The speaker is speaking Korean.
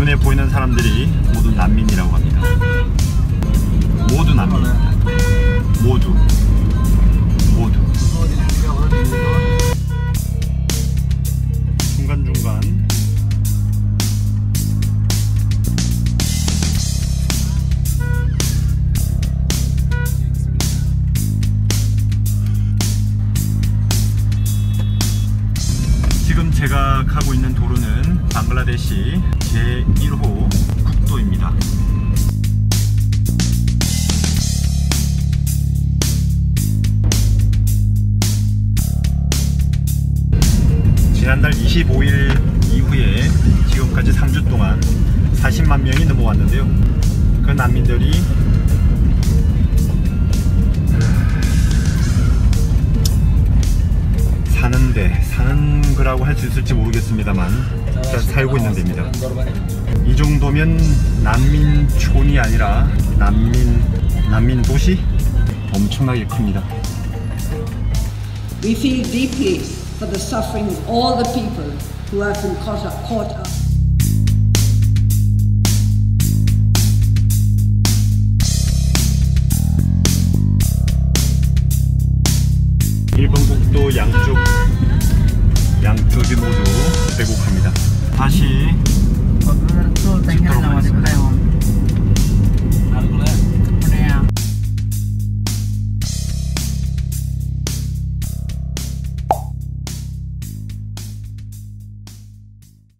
눈에 보이는 사람들이 모두 난민이라고 합니다. 모두 난민입니다. 모두. 모두. 중간중간 지금 제가 가고 있는 도로는 방글라데시 제1호 국도입니다. 지난달 25일 이후에 지금까지 3주 동안 40만 명이 넘어왔는데요. 그 난민들이 사는데 사는 거라고 할 수 있을지 모르겠습니다만 일단 살고 있는 데입니다. 이 정도면 난민촌이 아니라 난민 난민 도시 엄청나게 큽니다. We feel deeply for the suffering of all the people who have been caught up. Caught up. 일본 국도 양쪽 양쪽이 모두